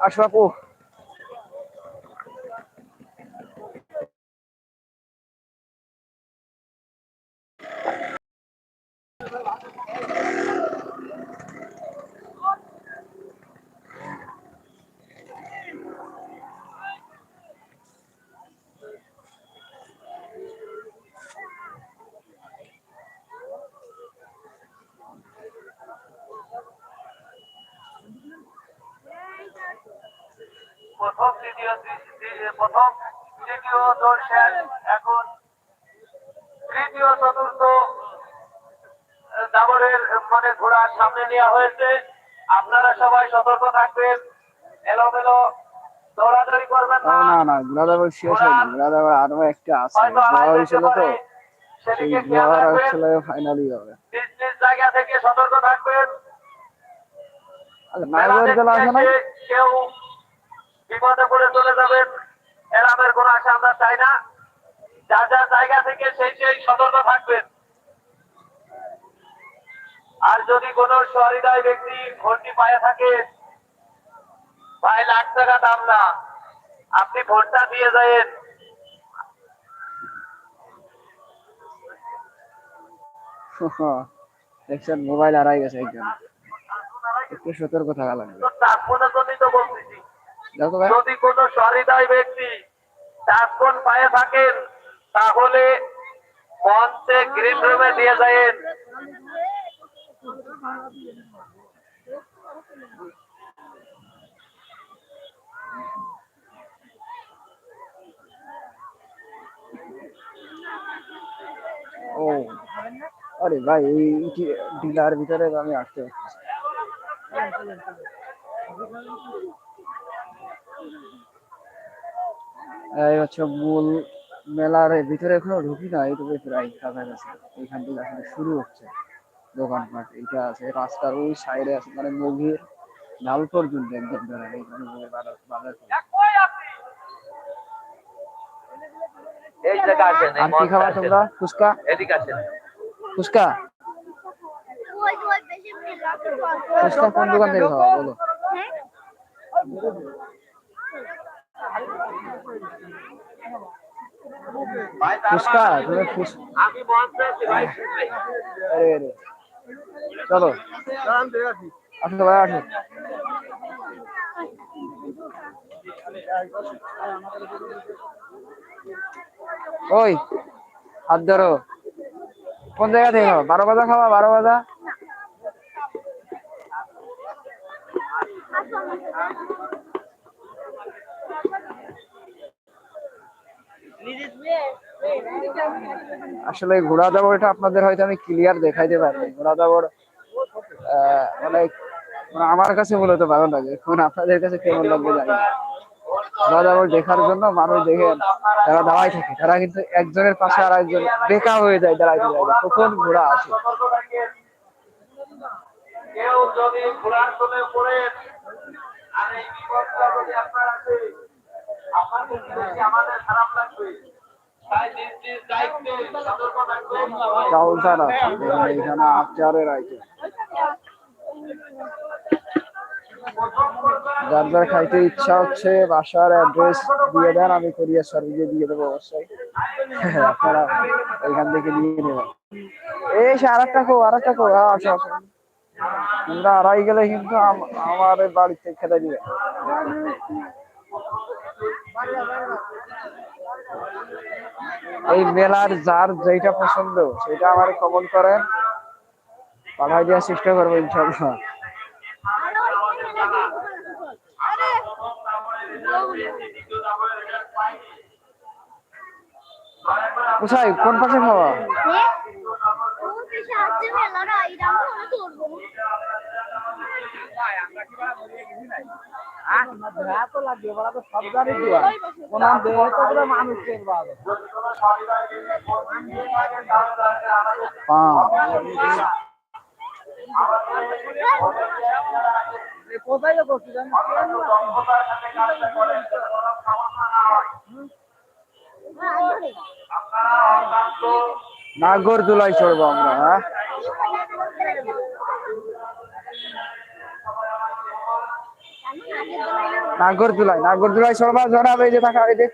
আসো প্রথম দ্বিতীয় প্রথম দ্বিতীয় দল শেষ এখন তৃতীয় চতুর্থ দাবরের মানে ঘোড়ার সামনে নেওয়া হয়েছে। আপনারা সবাই সতর্ক থাকবেন। এলোমেলো দৌড়াদৌড়ি করবেন না। না না ঘোড়া শেষ হয়নি। ঘোড়া আরও একটা আছে। হয়তো হয়েছিল তো। সেই সেদিকে খেয়াল দেওয়ার রাখবেন। আসলে ফাইনালি হবে। নিজ নিজ জায়গা থেকে সতর্ক থাকবেন। দল আছে না? কেউ বিপদে পড়ে চলে যাবেন। এরামের কোনো আশা আমরা চাই না। যা যা জায়গা থেকে সেই সেই সতর্ক থাকবেন। আর যদি কোনো সহৃদয় ব্যক্তি ভোটটি পায়ে থাকে ভাই লাখ টাকা দাম না। আপনি ভোটটা দিয়ে যাবেন দেখছেন মোবাইল হারাই গেছে একজন। একটু সতর্ক থাকা লাগবে তো তাৎপর্যের জন্যই তো বলতেছি দেখো ভাই যদি কোনো সহৃদয় ব্যক্তি চারজন পায়ে থাকেন তাহলে মঞ্চে গ্রিন রুমে দিয়ে যাবেন ও। আরে ভাই এই ডিলার ভিতরে আমি আসতে এই হচ্ছে মূল মেলার ভিতরে এখনও ঢুকি না এইটুকু প্রায় কাছাকাছি। এইখান থেকে আসলে শুরু হচ্ছে দোকানপাট। এইটা আছে রাস্তার ওই সাইডে আছে মানে মুভির ঢাল পর্যন্ত একদম এইখানে বাজার আর কি খাবা তোমরা? ফুচকা? ফুচকা? ফুচকা কোন দোকান থেকে খাওয়া? বলো। ফুচকা আরে আরে। চলো। আসো ভাই আসো। ওই হাত ধরো। কোন জায়গা থেকে খাওয়া বারো বাজা খাওয়া বারো বাজা? আসলে ঘোড়া দাবরটা আপনাদের হয়তো আমি ক্লিয়ার দেখাইতে পারি। ঘোড়া দাবর মানে মানে আমার কাছে মূলত ভালো লাগে এখন আপনাদের কাছে কেমন লাগবে জানি ঘোড়া দাবর দেখার জন্য মানুষ দেখে যারা দাঁড়াই থাকে, তারা কিন্তু একজনের পাশে আর একজন বেকা হয়ে যায় দাঁড়াইতে যায় কখন ঘোড়া আসে। কেউ যদি ঘোড়ার কোলে পড়েন আর এই বিপদটা যদি আপনার আছে চাউল ছাড়া এখানে আচারের আইটেম যার যার খাইতে ইচ্ছা হচ্ছে বাসার অ্যাড্রেস দিয়ে দেন আমি কোরিয়ার সার্ভিসে দিয়ে দেবো অবশ্যই। আপনারা এখান থেকে নিয়ে নেবেন। এই সে আর একটা কো আর একটা কো হ্যাঁ, আসো আসো। তোমরা আড়াই গেলে কিন্তু আমার বাড়িতে খেতে দিবে। এই মেলার যার যেটা পছন্দ সেটা আমার কমেন্ট করেন পাঠাই দেওয়ার চেষ্টা করব ইনশাল্লাহ কোন পাশে খাওয়া আসছে মেলাটা এরকম করে ধরবো পাঁচ নাগর দুলাই চড়বো আমরা হ্যাঁ? নাগর দুলাই নাগর দুলাই সরবা, জনাব, এই যে থাকা এই যে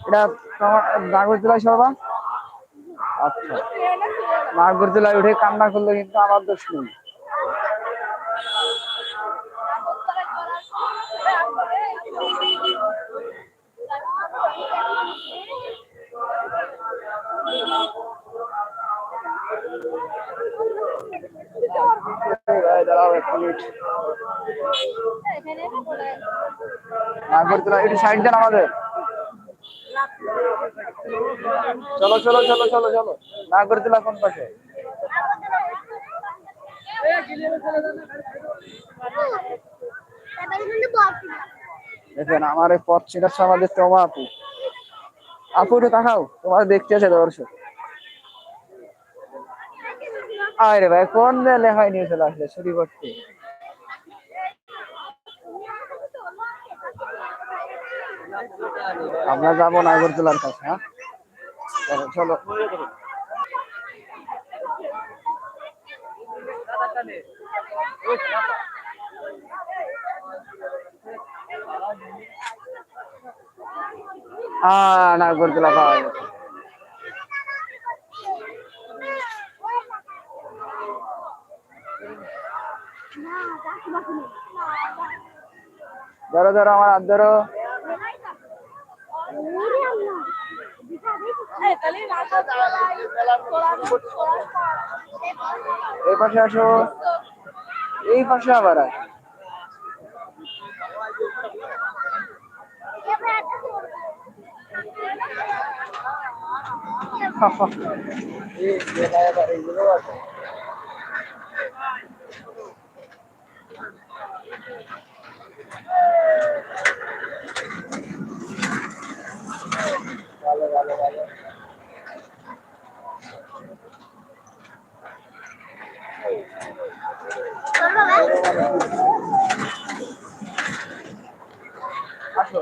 এটা তোমার নাগর দুলাই সরবা। আচ্ছা। নাগর দুলাই উঠে কান্না করলে কিন্তু আমার দোষ নেই। দাঁড়াও এক মিনিট সাইড দেন আমাদের। চলো চলো চলো চলো চলো। কোন পাশে। দেখেন, আমার এই পথ ছিটাচ্ছে আমাদের তোমা আপু আপু, একটু তাকাও, তোমার দেখতে আছে দর্শক। আরে ভাই, কোন লেখায় নিয়ে চলে আসলে? ছুটি করতে আমরা যাব নাগরদোলার কাছে হ্যাঁ? চলো। আহ নাগরদোলা পাওয়া গেছে। ধরো ধরো, আমার হাত ধরো। এই পাশে আসো এই পাশে আবার আছে। ভালো ভালো ভালো আসো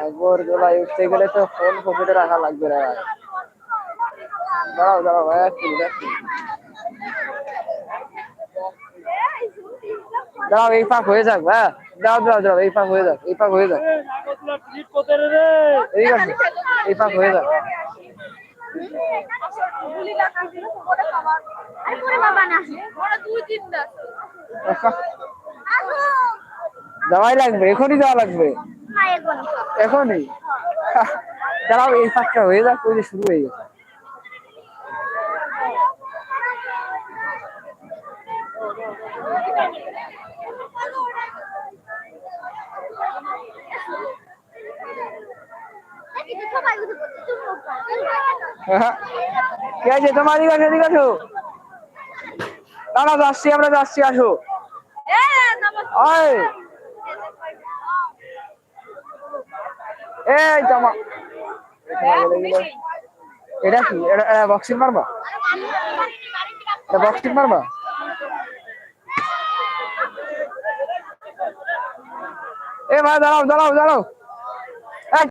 আগর দোলায় উঠতে গেলে তো ফোন পকেটে রাখা লাগবে রে ভাই। দাঁড়াও দাঁড়াও ভাই এক মিনিট এক মিনিট। দাঁড়াও, এই পাক হয়ে যাক ভাই দাও দাও দাও এই পাক হয়ে যাক এই পাক হয়ে যাক আছে এই হয়ে না যাওয়াই লাগবে এখনই যাওয়া লাগবে। এখনই। দাঁড়াও এই ফাঁকটা হয়ে যাক ওই যে শুরু হয়ে গেছে সবাই উঠে পড়ছে তুমি উঠবা কে আছে তোমার দিকে আসো, এদিকে আসো। দাঁড়া যাচ্ছি, আমরা যাচ্ছি, আসো। এই। জামা এটা কি? এটা বক্সিং মারবা? এটা বক্সিং মারবা? এ ভাই, দাঁড়াও দাঁড়াও দাঁড়াও।